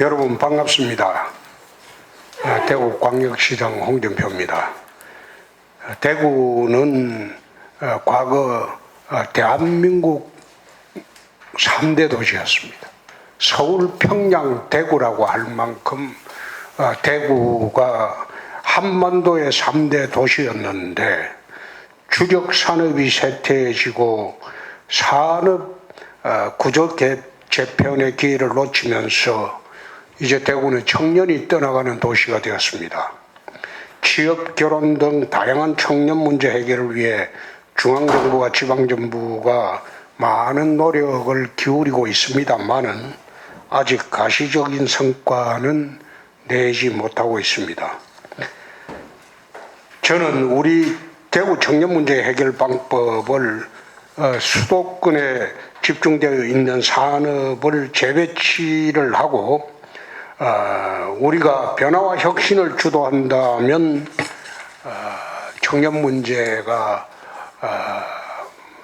여러분 반갑습니다. 아, 대구 광역시장 홍준표입니다. 아, 대구는 어, 과거 어, 대한민국 3대 도시였습니다. 서울, 평양, 대구라고 할 만큼 어, 대구가 한반도의 3대 도시였는데 주력 산업이 쇠퇴해지고 산업 어, 구조 개- 재편의 기회를 놓치면서 이제 대구는 청년이 떠나가는 도시가 되었습니다. 취업, 결혼 등 다양한 청년 문제 해결을 위해 중앙정부와 지방정부가 많은 노력을 기울이고 있습니다만은 아직 가시적인 성과는 내지 못하고 있습니다. 저는 우리 대구 청년 문제 해결 방법을 어, 수도권에 집중되어 있는 산업을 재배치를 하고 어, 우리가 변화와 혁신을 주도한다면 어, 청년 문제가 어,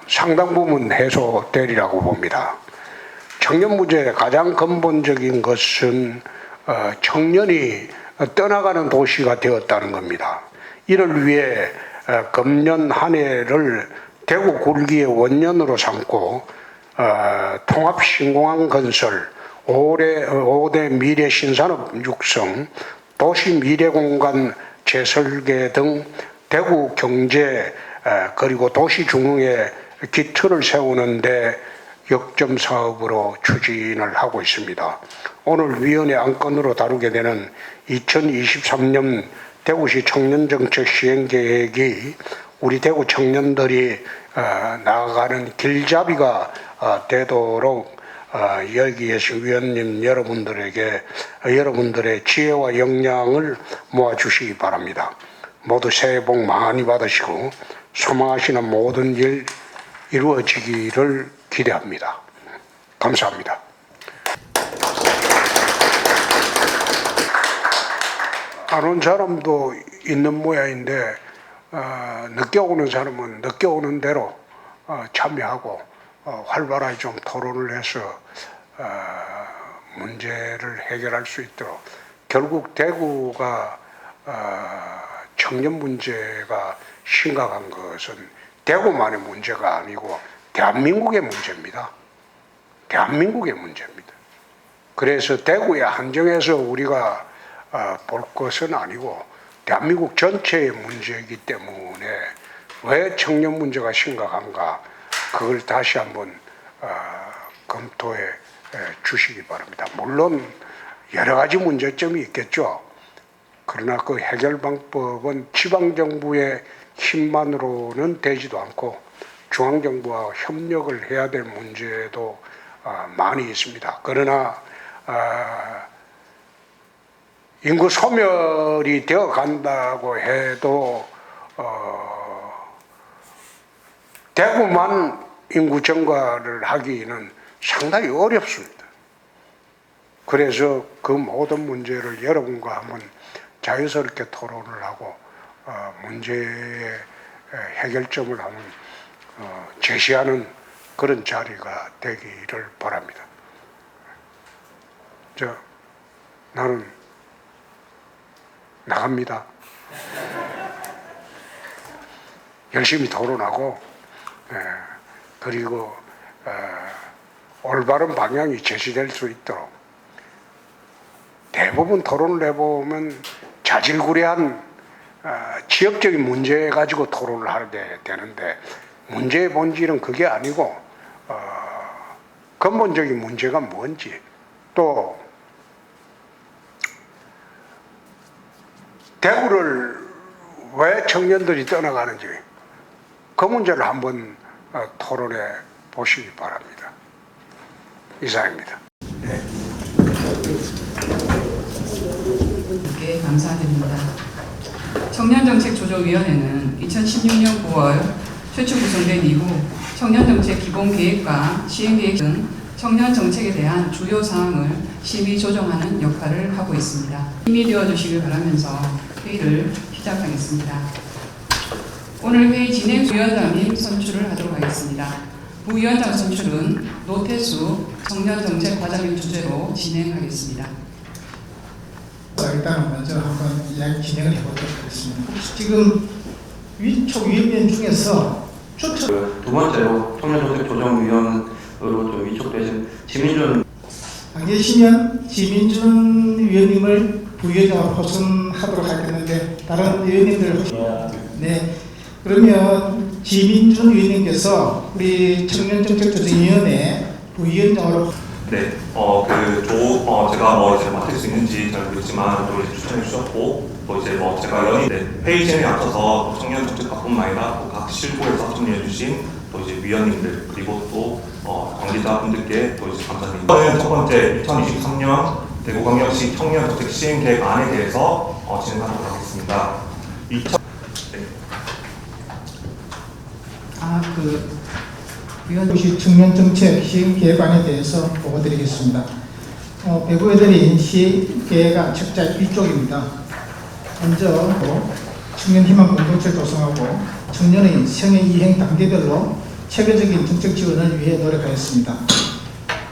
상당 부분 해소되리라고 봅니다. 청년 문제의 가장 근본적인 것은 어, 청년이 떠나가는 도시가 되었다는 겁니다. 이를 위해 어, 금년 한 해를 대구 굴기의 원년으로 삼고 어, 통합신공항 건설, 올해 5대 미래 신산업 육성, 도시 미래 공간 재설계 등 대구 경제 에, 그리고 도시 중흥의 기틀을 세우는데 역점 사업으로 추진을 하고 있습니다. 오늘 위원회 안건으로 다루게 되는 2023년 대구시 청년정책 시행계획이 우리 대구 청년들이 어, 나아가는 길잡이가 어, 되도록 어, 여기에서 위원님 여러분들에게 어, 여러분들의 지혜와 역량을 모아 주시기 바랍니다. 모두 새해 복 많이 받으시고 소망하시는 모든 일 이루어지기를 기대합니다. 감사합니다. 안 온 사람도 있는 모양인데 어, 늦게 오는 사람은 늦게 오는 대로 어, 참여하고 어, 활발하게 좀 토론을 해서 어, 문제를 해결할 수 있도록 결국 대구가 어, 청년 문제가 심각한 것은 대구만의 문제가 아니고 대한민국의 문제입니다. 대한민국의 문제입니다. 그래서 대구에 한정해서 우리가 어, 볼 것은 아니고 대한민국 전체의 문제이기 때문에 왜 청년 문제가 심각한가 그걸 다시 한번 어, 검토해 에, 주시기 바랍니다. 물론 여러 가지 문제점이 있겠죠. 그러나 그 해결 방법은 지방 정부의 힘만으로는 되지도 않고 중앙 정부와 협력을 해야 될 문제도 어, 많이 있습니다. 그러나 어, 인구 소멸이 되어 간다고 해도 어, 대구만 인구 증가를 하기는 상당히 어렵습니다. 그래서 그 모든 문제를 여러분과 한번 자유스럽게 토론을 하고 어, 문제의 해결점을 한번 어, 제시하는 그런 자리가 되기를 바랍니다. 저 나는 나갑니다. 열심히 토론하고 예, 그리고 어, 올바른 방향이 제시될 수 있도록. 대부분 토론을 해보면 자질구레한 어, 지역적인 문제 가지고 토론을 하게 되는데 문제의 본질은 그게 아니고 어, 근본적인 문제가 뭔지. 또 대구를 왜 청년들이 떠나가는지 그 문제를 한번 어, 토론해 보시기 바랍니다. 이상입니다. 께 감사드립니다. 청년정책조정위원회는 2016년 9월 최초 구성된 이후 청년정책 기본계획과 시행계획 등 청년정책에 대한 주요 사항을 심의 조정하는 역할을 하고 있습니다. 힘이 되어주시길 바라면서 회의를 시작하겠습니다. 오늘 회의 진행 부위원장님 선출을 하도록 하겠습니다. 부위원장 선출은 노태수 청년정책과장님 주재로 진행하겠습니다. 일단은 먼저 한번 이야기 진행을 해보도록 하겠습니다. 지금 위촉 위원님 중에서 추천 그두 번째로 청년정책조정위원으로 좀 위촉되신 지민준 안 계시면 지민준 위원님을 부위원장으로 호선하도록 하겠는데 다른 위원님들 혹시 네 그러면 지민준 위원님께서 우리 청년정책조정위원회 부위원장으로 네, 어, 그, 조, 어, 제가 뭐 이제 맡을 수 있는지 잘 모르겠지만, 또 이제 추천해 주셨고, 또 이제 뭐 제가 연인, 네, 회의 진행에 앞서서 청년 정책과뿐만 아니라 또 각 실무에서 참여해 주신 또 이제 위원님들, 그리고 또, 어, 관계자분들께 또 이제 감사드립니다. 이번엔 첫 번째 2023년 대구광역시 청년 정책 시행 계획안에 대해서 어, 진행하도록 하겠습니다. 2000, 네. 아 그 위원도시 청년정책 시행계획안에 대해서 보고드리겠습니다. 어, 배구해드린 시행계획안 책자 위쪽입니다. 먼저 청년희망 공동체를 조성하고 청년의 생애 이행 단계별로 체계적인 정책 지원을 위해 노력하였습니다.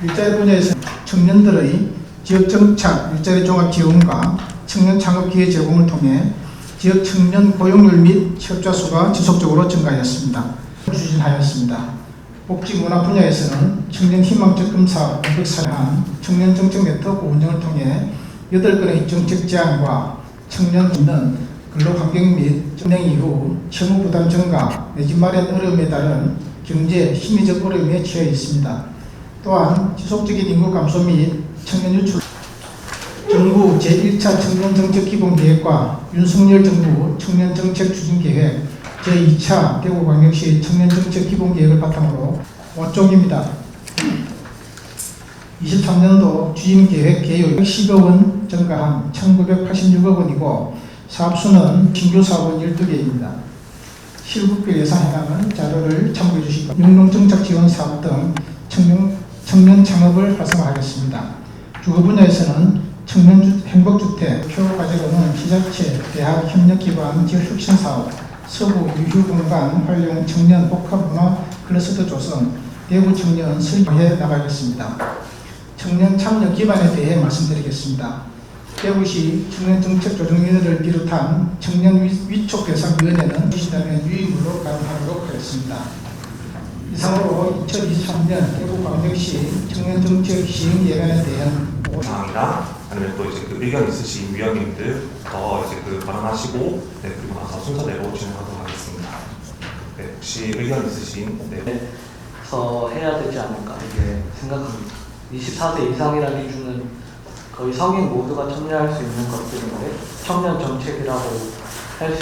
일자리 분야에서 청년들의 지역 정착, 일자리 종합 지원과 청년 창업 기회 제공을 통해 지역 청년 고용률 및 취업자 수가 지속적으로 증가하였습니다. 추진하였습니다. 복지문화 분야에서는 청년 희망적 검사 504한 청년 정책 네트워크 운영을 통해 8건의 정책 제안과 청년 있는 근로 환경 및 전행 이후 채무 부담 증가, 내집 마련 어려움에 따른 경제, 심리적 어려움에 처해 있습니다. 또한 지속적인 인구 감소 및 청년 유출 정부 제1차 청년정책 기본계획과 윤석열 정부 청년정책 추진계획 제2차 대구광역시 청년정책 기본계획을 바탕으로 5쪽입니다. 23년도 추진계획 개요 10억 원 증가한 1986억 원이고 사업수는 신규 사업은 12개입니다. 실국별 예산 해당은 자료를 참고해 주시고 육농정착 지원 사업 등 청년, 청년 창업을 활성화하겠습니다. 주거 분야에서는 청년 주- 행복주택, 표 과제로는 지자체, 대학 협력기관 지역 혁신 사업, 서구 유휴 공간 활용 청년 복합 문화 클러스터 조성, 대구 청년 설계해 나가겠습니다. 청년 참여 기반에 대해 말씀드리겠습니다. 대구시 청년정책조정위원회를 비롯한 청년 위- 위촉 대상위원회는 주신다면 유임으로 가능하도록 하겠습니다. 이상으로 2023년 대구광역시 청년정책 시행 예산에 대한 사항이나 아니면 또 이제 그 의견 있으신 위원님들 더 이제 그 발언하시고 네 그리고 나서 순서대로 진행하도록 하겠습니다. 네 혹시 의견 있으신 네 서 해야 되지 않을까 이렇게 생각합니다. 24세 이상이라는 기준은 거의 성인 모두가 참여할 수 있는 것들인데 청년 정책이라고